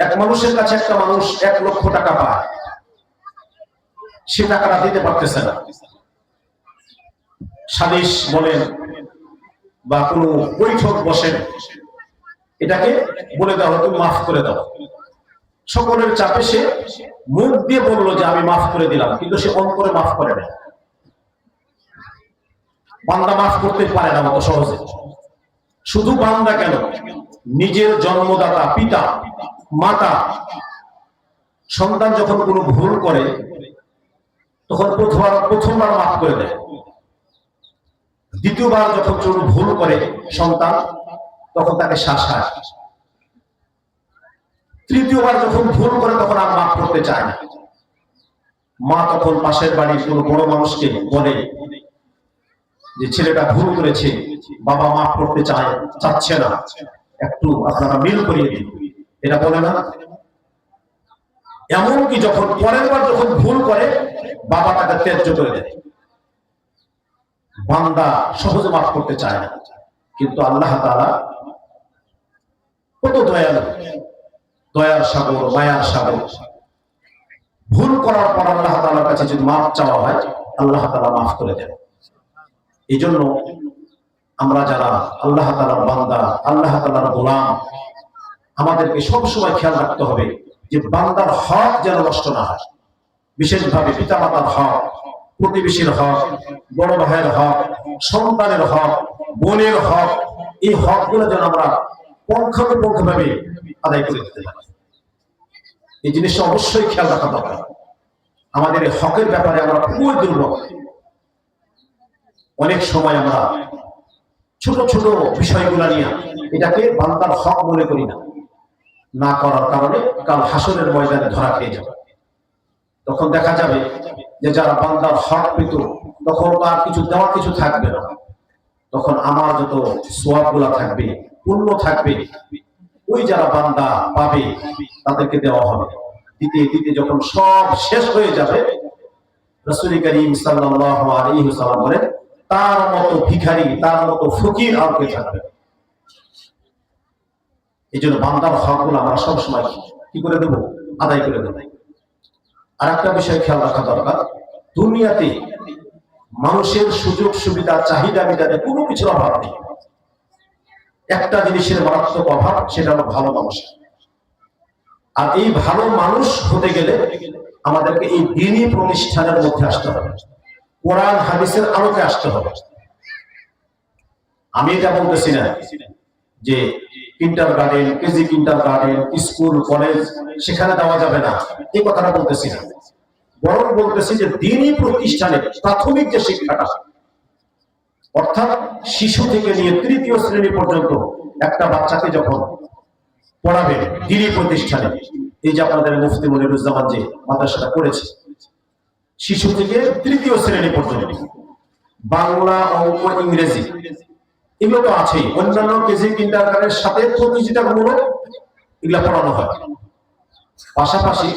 এক মানুষের কাছে একটা মানুষ এক লক্ষ টাকা পায়, সে টাকাটা দিতে পারতেছে না। সালিশ বলেন বা কোনো বৈঠক বসেন, এটাকে বলে দাও, তুমি মাফ করে দাও। সকলের চাপে সে মুখ দিয়ে বলল যে আমি মাফ করে দিলাম, কিন্তু সে অন্তরে মাফ করে না বান্দা মাফ করতে পারে না অত সহজে। শুধু বান্দা কেন, নিজের জন্মদাতা, পিতা মাতা সন্তান যখন কোনো ভুল করে, তখন প্রথমবার প্রথমবার মাফ করে দেয়। দ্বিতীয়বার যখন কোনো ভুল করে সন্তান, তখন তাকে শাসায় তৃতীয়বার যখন ভুল করে, তখন আর মাফ করতে চায় না। মা তখন পাশের বাড়ির কোনো বড় মানুষকে বলে যে, ছেলেটা ভুল করেছে, বাবা মাফ করতে চায়, চাচ্ছে না। একটু আপনারা মিল করিয়ে দিন। এটা বলে না। এমনকি যখন পরের বার যখন ভুল করে, বাবা তাকে ত্যায্য করে দেয়। বান্দা সহজে মাফ করতে চায় না। কিন্তু আল্লাহ তাআলা কত দয়ালু। দয়ার সাগর, মায়ার সাগর। ভুল করার পর আল্লাহ তাআলার কাছে যদি মাফ চাওয়া হয়, আল্লাহ তাআলা মাফ করে দেন। এই জন্য আমরা যারা আল্লাহ তালার বান্দা, আল্লাহ তালার গোলাম আমাদেরকে সবসময় খেয়াল রাখতে হবে যে বান্দার হক যেন নষ্ট না হয়। বিশেষভাবে পিতামাতার হক, প্রতিবেশীর হক, বড় ভাইয়ের হক, সন্তানের হক, বোনের হক, এই হকগুলো যেন আমরা পঙ্খানুপঙ্খ ভাবে আদায় করে দিতে পারি। এই জিনিসটা অবশ্যই খেয়াল রাখা দরকার। আমাদের এই হকের ব্যাপারে আমরা খুবই দুর্বল। অনেক সময় আমরা ছোট ছোট বিষয়গুলা নিয়ে এটাকে বান্দার হক মনে করি না। না করার কারণে কাল হাসনের ময়দানে ধরা খেয়ে যাবে। তখন দেখা যাবে যে যারা বান্দার হক পেত, তখন তো আর কিছু দেওয়ার কিছু থাকবে না। তখন আমার যত সোয়াবগুলা থাকবে পূর্ণ থাকবে, ওই যারা বান্দা পাবে, তাদেরকে দেওয়া হবে। দিতে দিতে যখন সব শেষ হয়ে যাবে, রসুল করিম সাল্লাহ আলী বলেন, তার মতো ভিখারি, তার মতো ফকির আর কে থাকবে এই জন্য বান্দার হকগুলো আমরা সবসময় কি? করে দেবো? আদায় করে দেবো। আর একটা বিষয় খেয়াল রাখা দরকার। দুনিয়াতে মানুষের সুযোগ, সুবিধা, চাহিদা মেটাতে কোনো কিছুর অভাব নেই। একটা জিনিসের মারাত্মক অভাব, সেটা হলো ভালো মানুষ। আর এই ভালো মানুষ হতে গেলে আমাদেরকে এই দিনই প্রতিষ্ঠানের মধ্যে আসতে হবে। কোরআন, হাদিসের আলোকে আসতে হবে। আমি এটা বলতেছি না যে kindergarten KG garden school college সেখানে দেওয়া যাবে না। এই কথাটা বলতেছি না। বরং বলতেছি যে দিনই প্রতিষ্ঠানে প্রাথমিক যে শিক্ষাটা, অর্থাৎ শিশু থেকে নিয়ে তৃতীয় শ্রেণি পর্যন্ত একটা বাচ্চাকে যখন পড়াবে দিনই প্রতিষ্ঠানে, এই যে আপনাদের মুফতি মনিরুজ্জামান যে মাদ্রাসাটা করেছে, শিশু থেকে তৃতীয় শ্রেণি পর্যন্ত, বাংলা, অঙ্ক, ইংরেজি এগুলো তো আছেই। অন্যান্য কেজি কিন্ডারগার্ডের সাথে প্রতিযোগিতামূলক এগুলো পড়ানো হয়। পাশাপাশি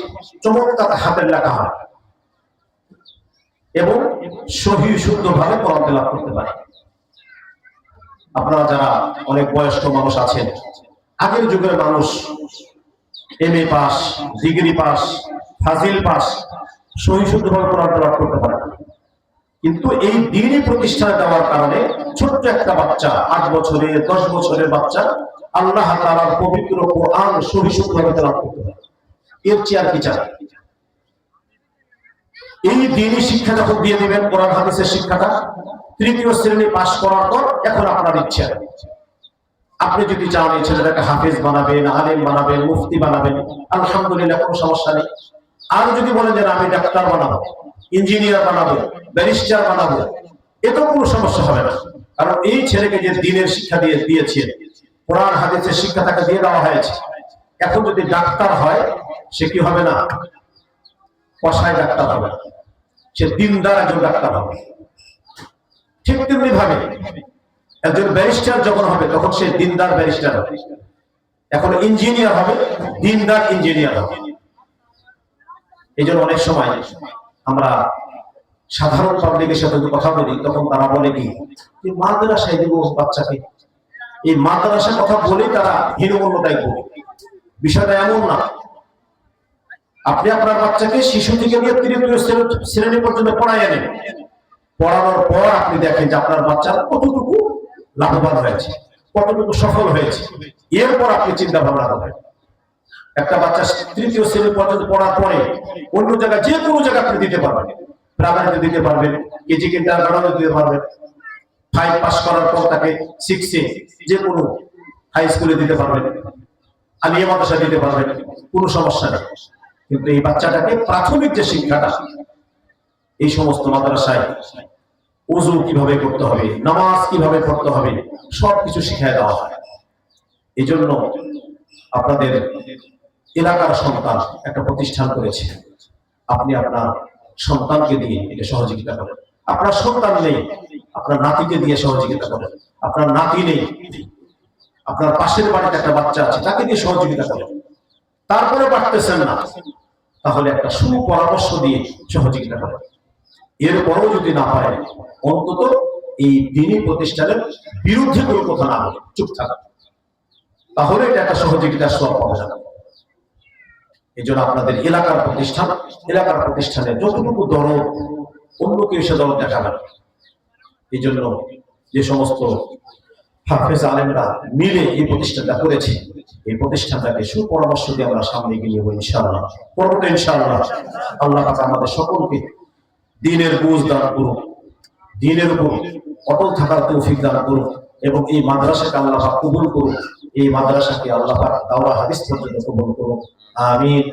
চমৎকার হাতের লেখা হয়। এবং সহি শুদ্ধভাবে কোরআন লাভ করতে পারে। আপনারা যারা অনেক বয়স্ক মানুষ আছেন, আগের যুগের মানুষ M A pass, degree pass, Fazil pass, সহি শুদ্ধভাবে কোরআন লাভ করতে পারে। কিন্তু এই দিনই প্রতিষ্ঠানে দেওয়ার কারণে ছোট্ট একটা বাচ্চা, আট বছরের, দশ বছরের বাচ্চা, আল্লাহ তাআলার পবিত্র কোরআন সহি শুদ্ধভাবে করতে পারে। এর চেয়ে আর কি চায় এই দিনই শিক্ষা যখন দিয়ে দিবেন, কোরআন, হাদিসের শিক্ষাটা, তৃতীয় শ্রেণি পাশ করার পর এখন আপনার ইচ্ছা। আপনি যদি চান এই ছেলেটাকে হাফিজ বানাবেন, আলেম বানাবেন, মুফতি বানাবেন, আলহামদুলিল্লাহ কোনো সমস্যা নেই। আর যদি বলেন যে আমি ডাক্তার বানাবো ইঞ্জিনিয়ার বানাবো, ব্যারিস্টার বানাবো এতেও কোনো সমস্যা হবে না। কারণ এই ছেলেকে যে দিনের শিক্ষা দিয়ে দিয়েছে, কোরআন, হাদিসের শিক্ষা তাকে দিয়ে দেওয়া হয়েছে। এখন যদি ডাক্তার হয়, সে কি হবে না? কষায় ডাক্তার হবে। সে দিনদার একজন ডাক্তার হবে। ঠিক তেমনি ভাবে একজন ব্যারিস্টার যখন হবে, তখন সে দিনদার ব্যারিস্টার হবে। এখন ইঞ্জিনিয়ার হবে, দিনদার ইঞ্জিনিয়ার হবে। এই জন্য অনেক সময় আমরা সাধারণ পাবলিকের সাথে যদি কথা বলি, তখন তারা বলে কি? মাদ্রাসায় দিব বাচ্চাকে। এই মাদ্রাসা কথা বলেই তারা হীনমন্যতায় করবে বিষয়টা এমন না। আপনি আপনার বাচ্চাকে শিশু থেকে নিয়ে তৃতীয় শ্রেণী- পর্যন্ত পড়াই আনেন পড়ানোর পর আপনি দেখেন যে আপনার বাচ্চার কতটুকু লাভবান হয়েছে, কতটুকু সফল হয়েছে। এরপর আপনি চিন্তা ভাবনা করবেন একটা বাচ্চা তৃতীয় শ্রেণি পর্যন্ত পড়ার পরে অন্য জায়গায় যে কোনো জায়গায় আপনি দিতে পারবেন। প্রাইমারিতে দিতে পারবেন কেজি গার্ডেনে দিতে পারবেন। ফাইভ পাস করার পর তাকে সিক্সে যে কোনো হাই স্কুলে দিতে পারবেন। আলিয়া মাদ্রাসা দিতে পারবেন, কোনো সমস্যা নেই। কিন্তু এই বাচ্চাটাকে প্রাথমিক যে শিক্ষাটা, এই সমস্ত মাদ্রাসায় উজু কীভাবে করতে হবে, নামাজ কীভাবে পড়তে হবে, সবকিছু শিখিয়ে দেওয়া হয়। এই জন্য আপনাদের এলাকার সন্তান একটা প্রতিষ্ঠান করেছে। আপনি আপনার সন্তানকে দিয়ে এটা সহযোগিতা করেন। আপনার সন্তান নেই, আপনার নাতিকে দিয়ে সহযোগিতা করেন। আপনার নাতি নেই, আপনার পাশের বাড়িতে একটা বাচ্চা আছে, তাকে দিয়ে সহযোগিতা করেন। তারপরে পারতেছেন না, তাহলে একটা সুপরামর্শ দিয়ে সহযোগিতা করেন। এরপরও যদি না পারে অন্তত এই দিনই প্রতিষ্ঠানের বিরুদ্ধে কোনো কথা না বলে চুপ থাকা তাহলে এটা একটা সহযোগিতার সব পাওয়া যাবে এই জন্য আপনাদের এলাকার প্রতিষ্ঠান, এলাকার প্রতিষ্ঠানে যতটুকু দরদ অন্য কেউ সে দরদ দেখাবেন। এই জন্য যে সমস্ত হাফেজ আলেমরা মিলে এই প্রতিষ্ঠানটা করেছে, এই প্রতিষ্ঠানটাকে সুপরামর্শ দিয়ে আমরা সামনে এগিয়ে নেব ইনশাআল্লাহ। পরবর্তী ইনশাআল্লাহ। আল্লাহ পাক আমাদের সকলকে দিনের বুঝ দান করুন দিনের উপর অটল থাকার তৌফিক দান করুন এবং এই মাদ্রাসাকে আল্লাহ কবুল করুন এই মাদ্রাসাকে আল্লাহ দাওরা হাদিস পর্যন্ত কবুল করুন আমিন।